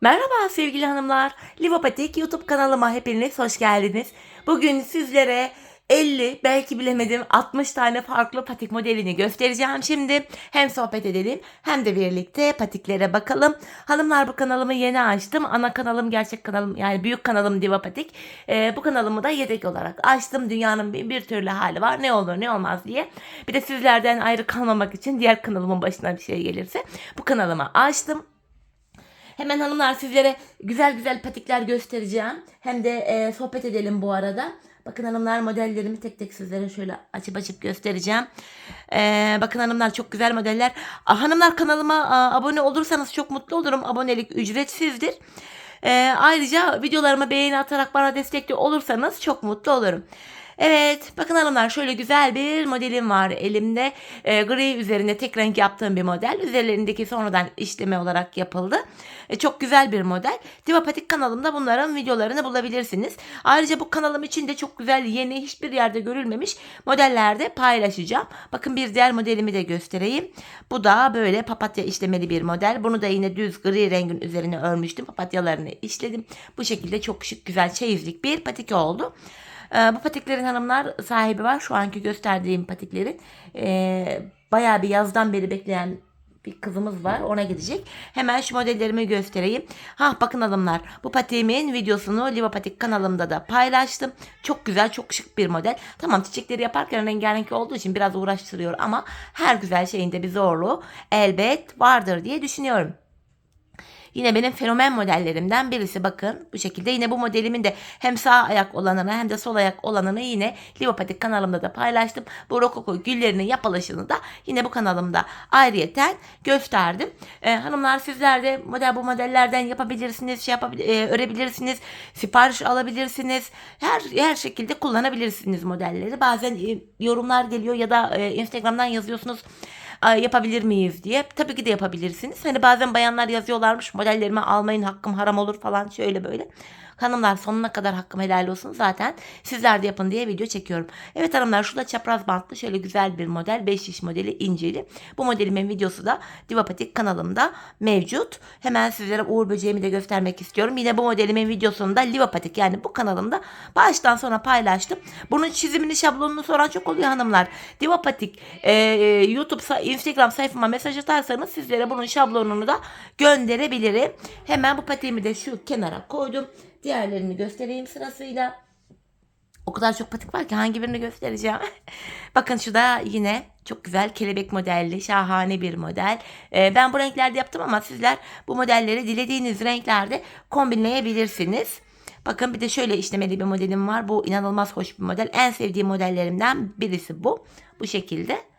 Merhaba sevgili hanımlar. Livopatik YouTube kanalıma hepiniz hoş geldiniz. Bugün sizlere 50 belki bilemedim 60 tane farklı patik modelini göstereceğim şimdi. Hem sohbet edelim hem de birlikte patiklere bakalım. Hanımlar bu kanalımı yeni açtım. Ana kanalım gerçek kanalım yani büyük kanalım Diva Patik. Ee, bu kanalımı da yedek olarak açtım. Dünyanın bir, bir türlü hali var ne olur ne olmaz diye. Bir de sizlerden ayrı kalmamak için diğer kanalımın başına bir şey gelirse bu kanalımı açtım. Hemen hanımlar sizlere güzel güzel patikler göstereceğim. Hem de e, sohbet edelim bu arada. Bakın hanımlar modellerimi tek tek sizlere şöyle açıp açıp göstereceğim. E, bakın hanımlar çok güzel modeller. Aa, hanımlar kanalıma aa, abone olursanız çok mutlu olurum. Abonelik ücretsizdir. E, ayrıca videolarıma beğeni atarak bana destekli olursanız çok mutlu olurum. Evet bakın hanımlar şöyle güzel bir modelim var elimde. E, gri üzerinde tek renk yaptığım bir model. Üzerlerindeki sonradan işleme olarak yapıldı. E, çok güzel bir model. Divapatik kanalımda bunların videolarını bulabilirsiniz. Ayrıca bu kanalım için de çok güzel yeni hiçbir yerde görülmemiş modellerde paylaşacağım. Bakın bir diğer modelimi de göstereyim. Bu da böyle papatya işlemeli bir model. Bunu da yine düz gri rengin üzerine örmüştüm. Papatyalarını işledim. Bu şekilde çok şık güzel çeyizlik bir patik oldu. Ee, bu patiklerin hanımlar sahibi var. Şu anki gösterdiğim patiklerin. Ee, bayağı bir yazdan beri bekleyen bir kızımız var. Ona gidecek. Hemen şu modellerimi göstereyim. Ha bakın hanımlar. Bu patiğimin videosunu Liva Patik kanalımda da paylaştım. Çok güzel, çok şık bir model. Tamam çiçekleri yaparken rengarenk olduğu için biraz uğraştırıyor ama her güzel şeyin de bir zorluğu elbet vardır diye düşünüyorum. Yine benim fenomen modellerimden birisi bakın bu şekilde. Yine bu modelimin de hem sağ ayak olanını hem de sol ayak olanını yine Livopatik kanalımda da paylaştım. Bu rokoko güllerinin yapılışını da yine bu kanalımda ayrıyeten gösterdim. Ee, hanımlar sizler de model bu modellerden yapabilirsiniz, şey yapabilir, e, örebilirsiniz, sipariş alabilirsiniz. Her her şekilde kullanabilirsiniz modelleri. Bazen e, yorumlar geliyor ya da e, Instagram'dan yazıyorsunuz "Ay, yapabilir miyiz diye. Tabii ki de yapabilirsiniz. Hani bazen bayanlar yazıyorlarmış modellerimi almayın hakkım haram olur falan şöyle böyle. Hanımlar sonuna kadar hakkım helal olsun zaten sizler de yapın diye video çekiyorum. Evet hanımlar şurada çapraz bantlı şöyle güzel bir model 5 iş modeli inceli. Bu modelimin videosu da Divapatik kanalımda mevcut. Hemen sizlere Uğur böceğimi de göstermek istiyorum. Yine bu modelimin videosunu da Livapatik yani bu kanalımda baştan sona paylaştım. Bunun çizimini şablonunu soran çok oluyor hanımlar. Divapatik e, e, YouTube Instagram sayfama mesaj atarsanız sizlere bunun şablonunu da gönderebilirim. Hemen bu patiğimi de şu kenara koydum. Diğerlerini göstereyim sırasıyla. O kadar çok patik var ki hangi birini göstereceğim. Bakın şu da yine çok güzel kelebek modelli şahane bir model. Ee, ben bu renklerde yaptım ama sizler bu modelleri dilediğiniz renklerde kombinleyebilirsiniz. Bakın bir de şöyle işlemeli bir modelim var. Bu inanılmaz hoş bir model. En sevdiğim modellerimden birisi bu. Bu şekilde.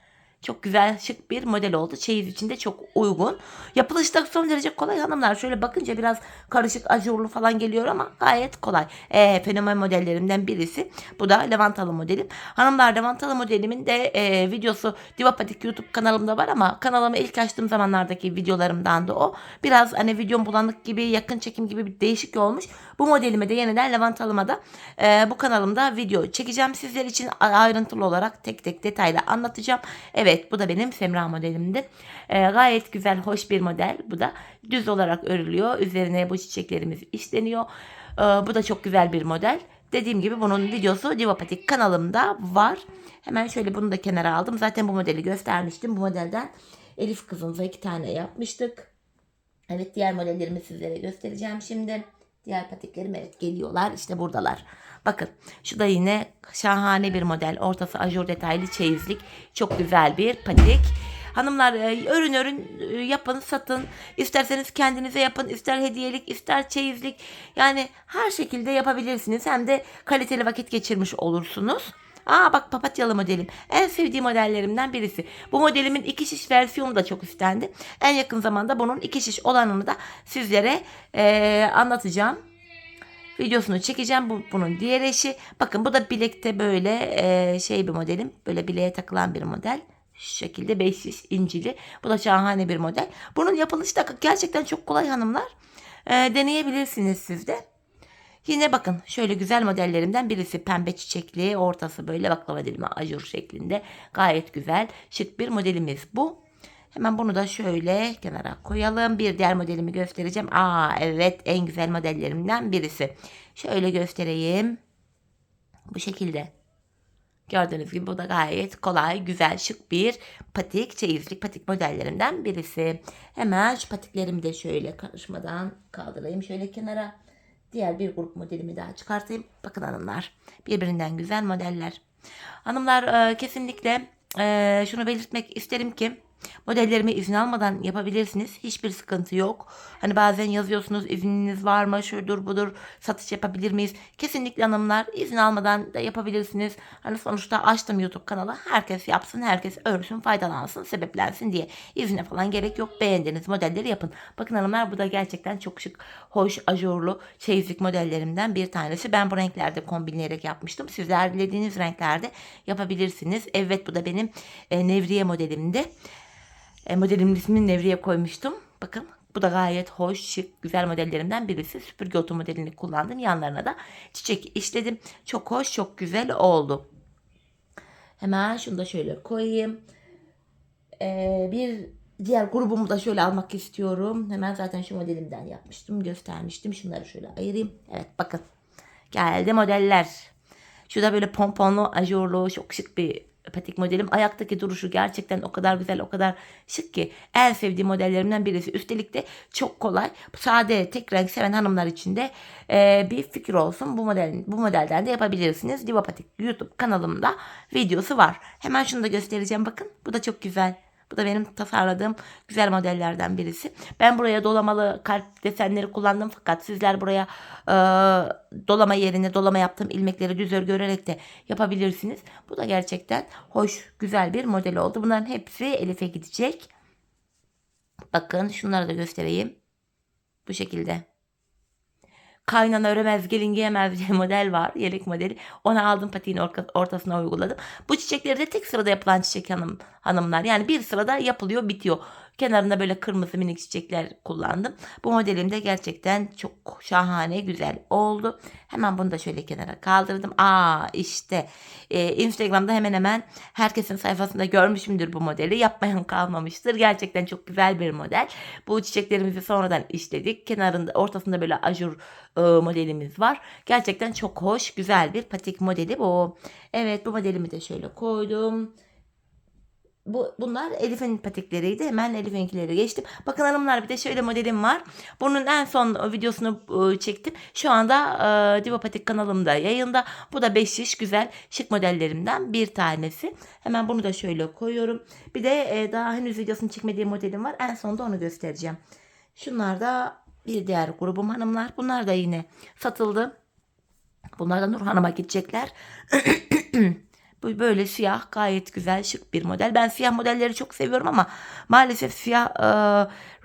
Çok güzel şık bir model oldu. Çeyiz için de çok uygun. Yapılışı da son derece kolay hanımlar. Şöyle bakınca biraz karışık ajurlu falan geliyor ama gayet kolay. Ee, fenomen modellerimden birisi. Bu da lavantalı modelim. Hanımlar lavantalı modelimin de e, videosu Divapatik YouTube kanalımda var ama kanalımı ilk açtığım zamanlardaki videolarımdan da o. Biraz hani videom bulanık gibi yakın çekim gibi bir değişik olmuş. Bu modelime de yeniden lavantalıma da e, bu kanalımda video çekeceğim sizler için ayrıntılı olarak tek tek detaylı anlatacağım. Evet bu da benim Semra modelimdi. E, gayet güzel hoş bir model bu da. Düz olarak örülüyor. Üzerine bu çiçeklerimiz işleniyor. E, bu da çok güzel bir model. Dediğim gibi bunun videosu Divapatik kanalımda var. Hemen şöyle bunu da kenara aldım. Zaten bu modeli göstermiştim. Bu modelden Elif kızımıza iki tane yapmıştık. Evet diğer modellerimi sizlere göstereceğim şimdi. Diğer patiklerim evet geliyorlar işte buradalar. Bakın şu da yine şahane bir model. Ortası ajur detaylı çeyizlik. Çok güzel bir patik. Hanımlar e, örün örün e, yapın satın. İsterseniz kendinize yapın. ister hediyelik ister çeyizlik. Yani her şekilde yapabilirsiniz. Hem de kaliteli vakit geçirmiş olursunuz. Aa bak papatyalı modelim. En sevdiğim modellerimden birisi. Bu modelimin iki şiş versiyonu da çok istendi. En yakın zamanda bunun iki şiş olanını da sizlere e, anlatacağım. Videosunu çekeceğim. Bu, bunun diğer eşi. Bakın bu da bilekte böyle e, şey bir modelim. Böyle bileğe takılan bir model. Şu şekilde 5 şiş incili. Bu da şahane bir model. Bunun yapılışı da gerçekten çok kolay hanımlar. E, deneyebilirsiniz siz de. Yine bakın şöyle güzel modellerimden birisi pembe çiçekli ortası böyle baklava dilimi ajur şeklinde gayet güzel şık bir modelimiz bu. Hemen bunu da şöyle kenara koyalım. Bir diğer modelimi göstereceğim. Aa evet en güzel modellerimden birisi. Şöyle göstereyim. Bu şekilde. Gördüğünüz gibi bu da gayet kolay, güzel, şık bir patik, çeyizlik patik modellerinden birisi. Hemen şu patiklerimi de şöyle karışmadan kaldırayım şöyle kenara. Diğer bir grup modelimi daha çıkartayım. Bakın hanımlar, birbirinden güzel modeller. Hanımlar e, kesinlikle e, şunu belirtmek isterim ki modellerimi izin almadan yapabilirsiniz. Hiçbir sıkıntı yok. Hani bazen yazıyorsunuz izniniz var mı? Şudur budur satış yapabilir miyiz? Kesinlikle hanımlar izin almadan da yapabilirsiniz. Hani sonuçta açtım YouTube kanalı. Herkes yapsın, herkes örsün, faydalansın, sebeplensin diye. İzne falan gerek yok. Beğendiğiniz modelleri yapın. Bakın hanımlar bu da gerçekten çok şık, hoş, ajurlu çeyizlik modellerimden bir tanesi. Ben bu renklerde kombinleyerek yapmıştım. Sizler dilediğiniz renklerde yapabilirsiniz. Evet bu da benim e, Nevriye modelimdi. E, modelimin ismini Nevriye koymuştum. Bakın bu da gayet hoş, şık, güzel modellerimden birisi. Süpürge otu modelini kullandım. Yanlarına da çiçek işledim. Çok hoş, çok güzel oldu. Hemen şunu da şöyle koyayım. Ee, bir diğer grubumu da şöyle almak istiyorum. Hemen zaten şu modelimden yapmıştım. Göstermiştim. Şunları şöyle ayırayım. Evet bakın. Geldi modeller. Şu da böyle pomponlu, ajurlu, çok şık bir patik modelim. Ayaktaki duruşu gerçekten o kadar güzel, o kadar şık ki. En sevdiğim modellerimden birisi. Üstelik de çok kolay. Sade, tek renk seven hanımlar için de e, bir fikir olsun. Bu model, bu modelden de yapabilirsiniz. Diva Patik YouTube kanalımda videosu var. Hemen şunu da göstereceğim. Bakın bu da çok güzel. Bu da benim tasarladığım güzel modellerden birisi. Ben buraya dolamalı kalp desenleri kullandım fakat sizler buraya e, dolama yerine dolama yaptığım ilmekleri düz örgü örerek de yapabilirsiniz. Bu da gerçekten hoş, güzel bir model oldu. Bunların hepsi Elif'e gidecek. Bakın şunları da göstereyim. Bu şekilde. Kaynana öremez, gelin giyemez diye model var. Yelek modeli. Onu aldım patiğin ortasına uyguladım. Bu çiçekleri de tek sırada yapılan çiçek hanım, hanımlar. Yani bir sırada yapılıyor, bitiyor. Kenarında böyle kırmızı minik çiçekler kullandım. Bu modelim de gerçekten çok şahane, güzel oldu. Hemen bunu da şöyle kenara kaldırdım. Aa işte e, Instagram'da hemen hemen herkesin sayfasında görmüşümdür bu modeli. Yapmayan kalmamıştır. Gerçekten çok güzel bir model. Bu çiçeklerimizi sonradan işledik. Kenarında, ortasında böyle ajur e, modelimiz var. Gerçekten çok hoş, güzel bir patik modeli bu. Evet bu modelimi de şöyle koydum. Bu, bunlar Elif'in patikleriydi. Hemen Elif'inkileri geçtim. Bakın hanımlar bir de şöyle modelim var. Bunun en son videosunu e, çektim. Şu anda e, Diva Patik kanalımda yayında. Bu da 5 şiş güzel şık modellerimden bir tanesi. Hemen bunu da şöyle koyuyorum. Bir de e, daha henüz videosunu çekmediğim modelim var. En sonunda onu göstereceğim. Şunlar da bir diğer grubum hanımlar. Bunlar da yine satıldı. Bunlar da Nur gidecekler. Böyle siyah gayet güzel şık bir model. Ben siyah modelleri çok seviyorum ama maalesef siyah e,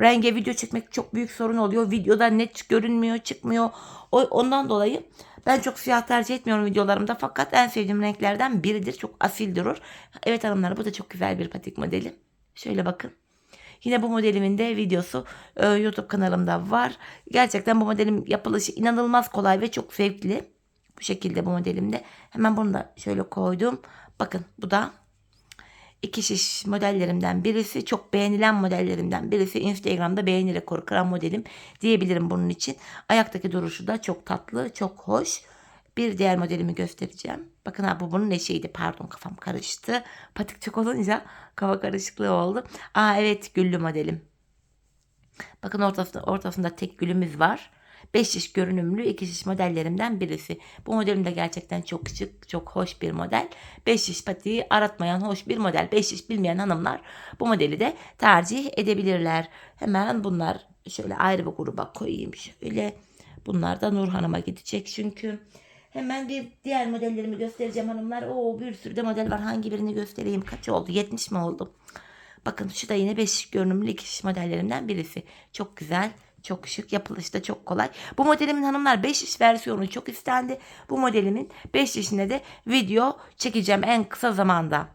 renge video çekmek çok büyük sorun oluyor. Videoda net görünmüyor, çıkmıyor. O, ondan dolayı ben çok siyah tercih etmiyorum videolarımda fakat en sevdiğim renklerden biridir. Çok asil durur. Evet hanımlar bu da çok güzel bir patik modeli. Şöyle bakın. Yine bu modelimin de videosu e, YouTube kanalımda var. Gerçekten bu modelin yapılışı inanılmaz kolay ve çok zevkli. Bu şekilde bu modelimde. Hemen bunu da şöyle koydum. Bakın bu da iki şiş modellerimden birisi. Çok beğenilen modellerimden birisi. Instagram'da beğeni rekoru kıran modelim diyebilirim bunun için. Ayaktaki duruşu da çok tatlı, çok hoş. Bir diğer modelimi göstereceğim. Bakın ha bu bunun eşeğiydi. Pardon kafam karıştı. Patik çok olunca kafa karışıklığı oldu. Aa evet güllü modelim. Bakın ortasında, ortasında tek gülümüz var. 5 şiş görünümlü 2 şiş modellerimden birisi. Bu modelim de gerçekten çok şık, çok hoş bir model. 5 şiş patiği aratmayan hoş bir model. 5 şiş bilmeyen hanımlar bu modeli de tercih edebilirler. Hemen bunlar şöyle ayrı bir gruba koyayım şöyle. Bunlar da Nur Hanım'a gidecek çünkü. Hemen bir diğer modellerimi göstereceğim hanımlar. Oo bir sürü de model var. Hangi birini göstereyim? Kaç oldu? 70 mi oldu? Bakın şu da yine 5 görünümlü 2 şiş modellerimden birisi. Çok güzel. Çok şık. Yapılışı da çok kolay. Bu modelimin hanımlar 5 iş versiyonu çok istendi. Bu modelimin 5 işine de video çekeceğim en kısa zamanda.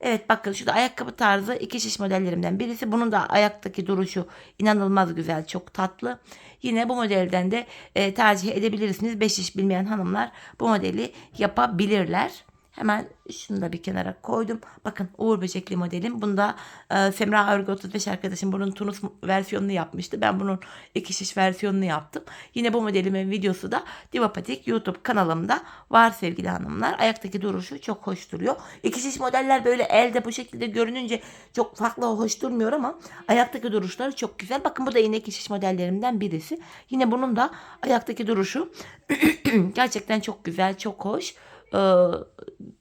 Evet bakın şu da ayakkabı tarzı iki şiş modellerimden birisi. Bunun da ayaktaki duruşu inanılmaz güzel, çok tatlı. Yine bu modelden de e, tercih edebilirsiniz. 5 iş bilmeyen hanımlar bu modeli yapabilirler. Hemen şunu da bir kenara koydum. Bakın Uğur Böcekli modelim. Bunda e, Semra Örgü 35 arkadaşım bunun Tunus versiyonunu yapmıştı. Ben bunun iki şiş versiyonunu yaptım. Yine bu modelimin videosu da Divapatik YouTube kanalımda var sevgili hanımlar. Ayaktaki duruşu çok hoş duruyor. İki şiş modeller böyle elde bu şekilde görününce çok farklı hoş durmuyor ama ayaktaki duruşları çok güzel. Bakın bu da yine iki şiş modellerimden birisi. Yine bunun da ayaktaki duruşu gerçekten çok güzel, çok hoş. Ee,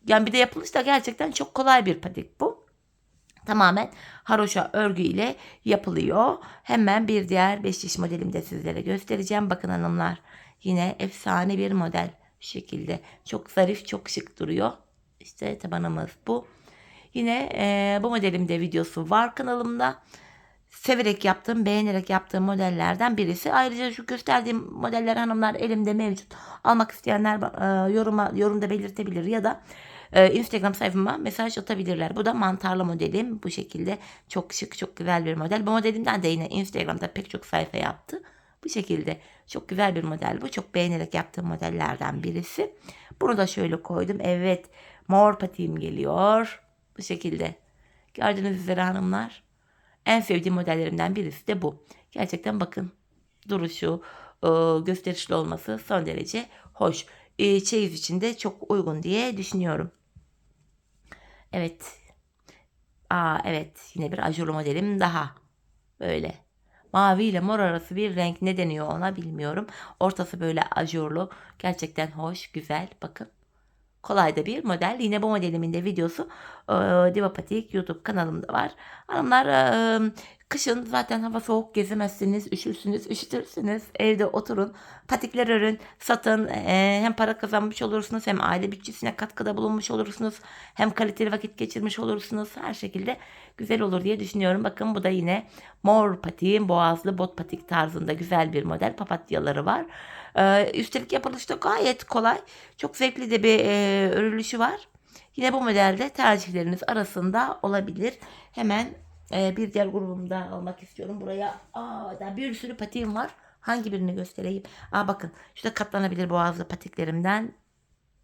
yani bir de yapılış da gerçekten çok kolay bir patik bu. Tamamen haroşa örgü ile yapılıyor. Hemen bir diğer 5 diş modelimi de sizlere göstereceğim. Bakın hanımlar yine efsane bir model şekilde. Çok zarif, çok şık duruyor. İşte tabanımız bu. Yine e, bu modelimde videosu var kanalımda. Severek yaptığım, beğenerek yaptığım modellerden birisi. Ayrıca şu gösterdiğim modeller hanımlar elimde mevcut. Almak isteyenler e, yoruma yorumda belirtebilir ya da e, Instagram sayfama mesaj atabilirler. Bu da mantarlı modelim. Bu şekilde çok şık, çok güzel bir model. Bu modelimden de yine Instagram'da pek çok sayfa yaptı. Bu şekilde çok güzel bir model bu. Çok beğenerek yaptığım modellerden birisi. Bunu da şöyle koydum. Evet mor patiğim geliyor. Bu şekilde. Gördüğünüz üzere hanımlar. En sevdiğim modellerimden birisi de bu. Gerçekten bakın duruşu, e, gösterişli olması son derece hoş. E, Çeyiz için de çok uygun diye düşünüyorum. Evet. Aa evet yine bir ajurlu modelim daha. Böyle. Mavi ile mor arası bir renk ne deniyor ona bilmiyorum. Ortası böyle ajurlu. Gerçekten hoş, güzel. Bakın. Kolay da bir model. Yine bu modelimin de videosu e, Divapatik YouTube kanalımda var. Hanımlar e, kışın zaten hava soğuk gezemezsiniz, üşürsünüz, üşütürsünüz. Evde oturun, patikler örün, satın. E, hem para kazanmış olursunuz hem aile bütçesine katkıda bulunmuş olursunuz. Hem kaliteli vakit geçirmiş olursunuz. Her şekilde güzel olur diye düşünüyorum. Bakın bu da yine mor patiğin boğazlı bot patik tarzında güzel bir model. Papatyaları var. Ee, üstelik yapılışı da gayet kolay. Çok zevkli de bir e, örülüşü var. Yine bu modelde tercihleriniz arasında olabilir. Hemen e, bir diğer grubumda almak istiyorum. Buraya aa, daha bir sürü patiğim var. Hangi birini göstereyim? Aa, bakın şurada katlanabilir boğazlı patiklerimden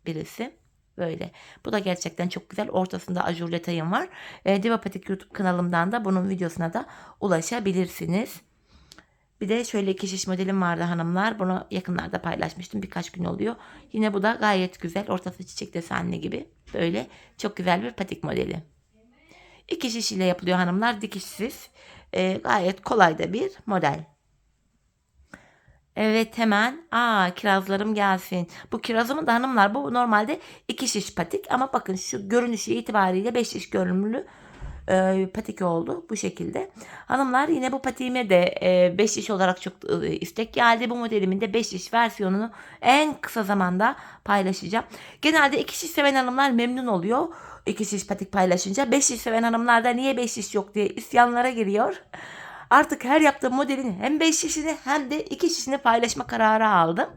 birisi. Böyle. Bu da gerçekten çok güzel. Ortasında ajur detayım var. E, Diva Patik YouTube kanalımdan da bunun videosuna da ulaşabilirsiniz. Bir de şöyle iki şiş modelim vardı hanımlar. Bunu yakınlarda paylaşmıştım. Birkaç gün oluyor. Yine bu da gayet güzel. Ortası çiçek desenli gibi. Böyle çok güzel bir patik modeli. İki şiş ile yapılıyor hanımlar. Dikişsiz. Ee, gayet kolay da bir model. Evet hemen. Aa kirazlarım gelsin. Bu kirazımı da hanımlar bu normalde iki şiş patik ama bakın şu görünüşü itibariyle beş şiş görünümlü e, patik oldu bu şekilde. Hanımlar yine bu patiğime de 5 e, iş olarak çok e, istek geldi. Bu modelimin de 5 iş versiyonunu en kısa zamanda paylaşacağım. Genelde 2 şiş seven hanımlar memnun oluyor. 2 şiş patik paylaşınca 5 şiş seven hanımlar da niye 5 şiş yok diye isyanlara giriyor. Artık her yaptığım modelin hem 5 şişini hem de 2 şişini paylaşma kararı aldım.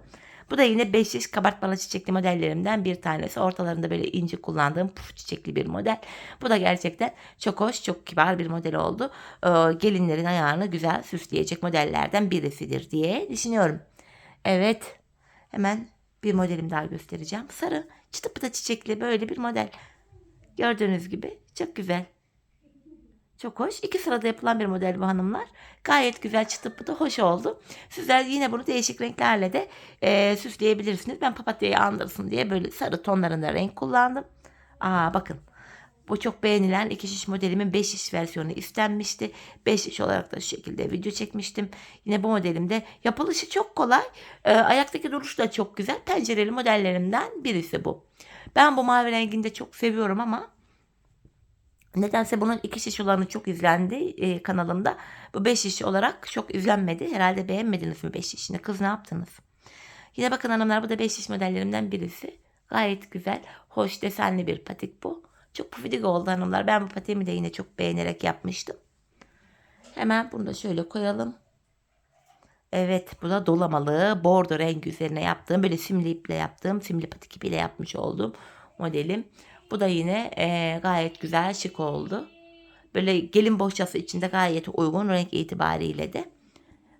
Bu da yine 5 yaş kabartmalı çiçekli modellerimden bir tanesi. Ortalarında böyle inci kullandığım puf çiçekli bir model. Bu da gerçekten çok hoş, çok kibar bir model oldu. Ee, gelinlerin ayağını güzel süsleyecek modellerden birisidir diye düşünüyorum. Evet. Hemen bir modelim daha göstereceğim. Sarı çıtı pıta çiçekli böyle bir model. Gördüğünüz gibi çok güzel. Çok hoş. İki sırada yapılan bir model bu hanımlar. Gayet güzel çıtı pıtı hoş oldu. Sizler yine bunu değişik renklerle de e, süsleyebilirsiniz. Ben papatyayı andırsın diye böyle sarı tonlarında renk kullandım. Aa bakın. Bu çok beğenilen iki şiş modelimin 5 şiş versiyonu istenmişti. 5 şiş olarak da şu şekilde video çekmiştim. Yine bu modelimde yapılışı çok kolay. E, ayaktaki duruş da çok güzel. Pencereli modellerimden birisi bu. Ben bu mavi rengini de çok seviyorum ama Nedense bunun iki şiş olanı çok izlendi e, kanalımda. Bu beş şiş olarak çok izlenmedi. Herhalde beğenmediniz mi beş şişini? Kız ne yaptınız? Yine bakın hanımlar bu da beş şiş modellerimden birisi. Gayet güzel, hoş desenli bir patik bu. Çok pufidik oldu hanımlar. Ben bu patiğimi de yine çok beğenerek yapmıştım. Hemen bunu da şöyle koyalım. Evet bu da dolamalı bordo rengi üzerine yaptığım böyle simli iple yaptığım simli patik ipiyle yapmış olduğum modelim. Bu da yine e, gayet güzel şık oldu. Böyle gelin bohçası içinde gayet uygun renk itibariyle de.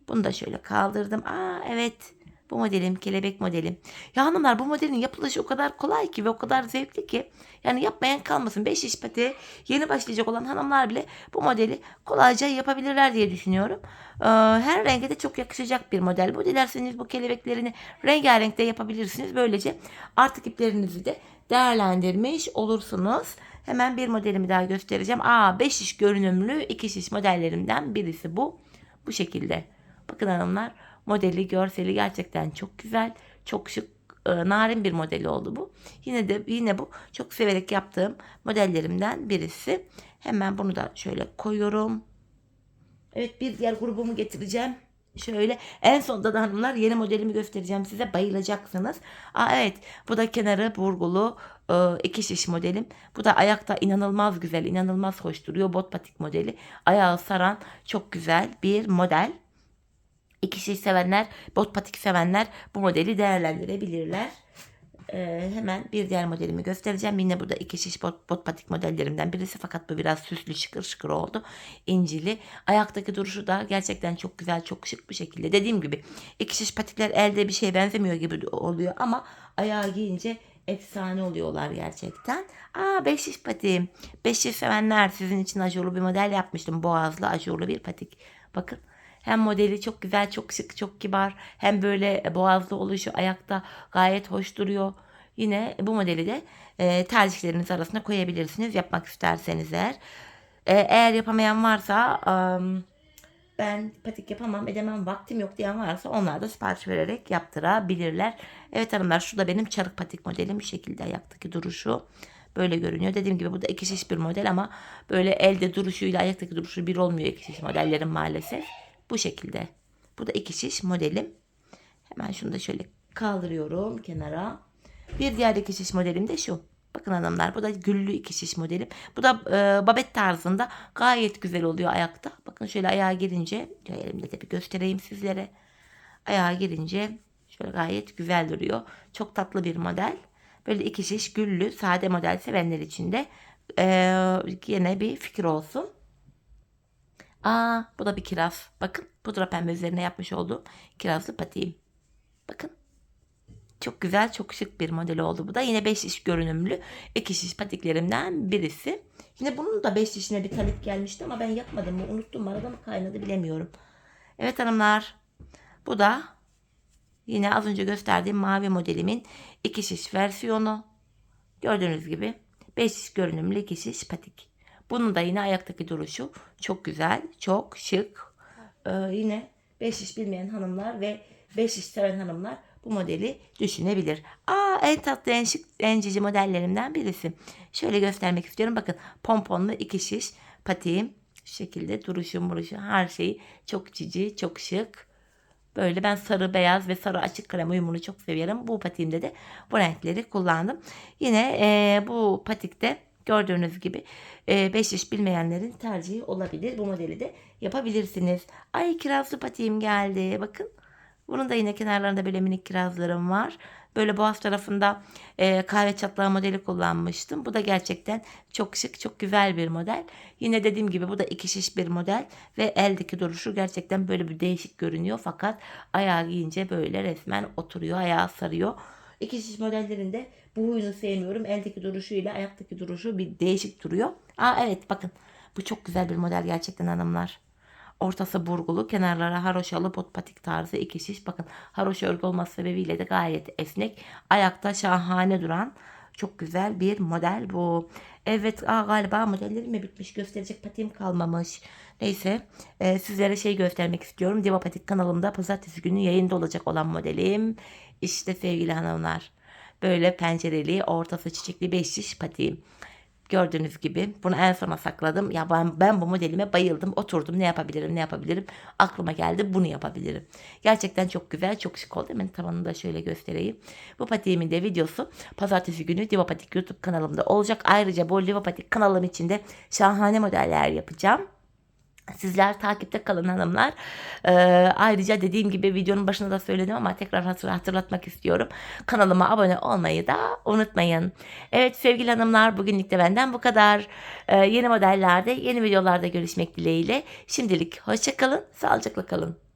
Bunu da şöyle kaldırdım. Aa evet Bu modelim kelebek modelim. Ya hanımlar bu modelin yapılışı o kadar kolay ki ve o kadar zevkli ki. Yani yapmayan kalmasın. 5 iş patiğe yeni başlayacak olan hanımlar bile bu modeli kolayca yapabilirler diye düşünüyorum. Ee, her renge de çok yakışacak bir model. Bu dilerseniz bu kelebeklerini rengarenk de yapabilirsiniz. Böylece artık iplerinizi de değerlendirmiş olursunuz. Hemen bir modelimi daha göstereceğim. Aa 5 iş görünümlü 2 şiş modellerimden birisi bu. Bu şekilde. Bakın hanımlar modeli görseli gerçekten çok güzel. Çok şık e, narin bir modeli oldu bu. Yine de yine bu çok severek yaptığım modellerimden birisi. Hemen bunu da şöyle koyuyorum. Evet bir diğer grubumu getireceğim. Şöyle en sonda da hanımlar yeni modelimi göstereceğim size bayılacaksınız. Aa evet bu da kenarı burgulu e, iki şiş modelim. Bu da ayakta inanılmaz güzel inanılmaz hoş duruyor bot patik modeli. Ayağı saran çok güzel bir model. İki şiş sevenler bot patik sevenler bu modeli değerlendirebilirler. Ee, hemen bir diğer modelimi göstereceğim. Yine burada iki şiş bot, bot patik modellerimden birisi fakat bu biraz süslü şıkır şıkır oldu. İncili. Ayaktaki duruşu da gerçekten çok güzel çok şık bir şekilde. Dediğim gibi iki şiş patikler elde bir şeye benzemiyor gibi oluyor ama ayağı giyince efsane oluyorlar gerçekten. Aa 5 şiş patiğim. 5 şiş sevenler sizin için ajurlu bir model yapmıştım. Boğazlı ajurlu bir patik. Bakın hem modeli çok güzel, çok şık, çok kibar. Hem böyle boğazlı oluşu ayakta gayet hoş duruyor. Yine bu modeli de e, tercihleriniz arasında koyabilirsiniz yapmak isterseniz eğer. E, eğer yapamayan varsa um, ben patik yapamam edemem vaktim yok diyen varsa onlar da sipariş vererek yaptırabilirler. Evet hanımlar şu benim çarık patik modelim. Bu şekilde ayaktaki duruşu böyle görünüyor. Dediğim gibi bu da iki şiş bir model ama böyle elde duruşuyla ayaktaki duruşu bir olmuyor iki şiş modellerin maalesef. Bu şekilde. Bu da iki şiş modelim. Hemen şunu da şöyle kaldırıyorum kenara. Bir diğer iki şiş modelim de şu. Bakın hanımlar bu da güllü iki şiş modelim. Bu da e, babet tarzında gayet güzel oluyor ayakta. Bakın şöyle ayağa girince elimde de bir göstereyim sizlere. Ayağa girince şöyle gayet güzel duruyor. Çok tatlı bir model. Böyle iki şiş güllü sade model sevenler için de e, yine bir fikir olsun. Aa bu da bir kiraz. Bakın pudra pembe üzerine yapmış olduğum kirazlı patiğim. Bakın. Çok güzel, çok şık bir model oldu bu da. Yine 5 şiş görünümlü iki şiş patiklerimden birisi. Yine bunun da 5 şişine bir talep gelmişti ama ben yapmadım mı, unuttum arada mı kaynadı bilemiyorum. Evet hanımlar. Bu da yine az önce gösterdiğim mavi modelimin iki şiş versiyonu. Gördüğünüz gibi 5 şiş görünümlü iki şiş patik. Bunun da yine ayaktaki duruşu çok güzel, çok şık. Ee, yine 5 iş bilmeyen hanımlar ve 5 iş seven hanımlar bu modeli düşünebilir. Aa en tatlı en şık en cici modellerimden birisi. Şöyle göstermek istiyorum. Bakın pomponlu iki şiş patiğim. Şu şekilde duruşu muruşu her şeyi çok cici çok şık. Böyle ben sarı beyaz ve sarı açık krem uyumunu çok seviyorum. Bu patiğimde de bu renkleri kullandım. Yine e, bu patikte Gördüğünüz gibi 5 yaş bilmeyenlerin tercihi olabilir. Bu modeli de yapabilirsiniz. Ay kirazlı patiğim geldi. Bakın. Bunun da yine kenarlarında böyle minik kirazlarım var. Böyle boğaz tarafında e, kahve çatlağı modeli kullanmıştım. Bu da gerçekten çok şık, çok güzel bir model. Yine dediğim gibi bu da iki şiş bir model ve eldeki duruşu gerçekten böyle bir değişik görünüyor. Fakat ayağı giyince böyle resmen oturuyor, ayağı sarıyor. İki şiş modellerinde bu huyunu sevmiyorum. Eldeki duruşuyla ayaktaki duruşu bir değişik duruyor. Aa evet bakın. Bu çok güzel bir model gerçekten hanımlar. Ortası burgulu, kenarlara haroşalı bot patik tarzı iki şiş. Bakın haroşa örgü olması sebebiyle de gayet esnek. Ayakta şahane duran çok güzel bir model bu. Evet aa, galiba modellerim mi bitmiş gösterecek patiğim kalmamış. Neyse e, sizlere şey göstermek istiyorum. Diva Patik kanalımda pazartesi günü yayında olacak olan modelim. İşte sevgili hanımlar. Böyle pencereli, ortası çiçekli beş şiş patiğim. Gördüğünüz gibi bunu en sona sakladım. Ya ben, ben bu modelime bayıldım. Oturdum ne yapabilirim ne yapabilirim. Aklıma geldi bunu yapabilirim. Gerçekten çok güzel çok şık oldu. Hemen tavanını da şöyle göstereyim. Bu patiğimin de videosu pazartesi günü Diva Patik YouTube kanalımda olacak. Ayrıca bu Diva Patik kanalım içinde şahane modeller yapacağım. Sizler takipte kalın hanımlar. Ee, ayrıca dediğim gibi videonun başında da söyledim ama tekrar hatırlatmak istiyorum. Kanalıma abone olmayı da unutmayın. Evet sevgili hanımlar bugünlük de benden bu kadar. Ee, yeni modellerde yeni videolarda görüşmek dileğiyle. Şimdilik hoşçakalın, sağlıcakla kalın.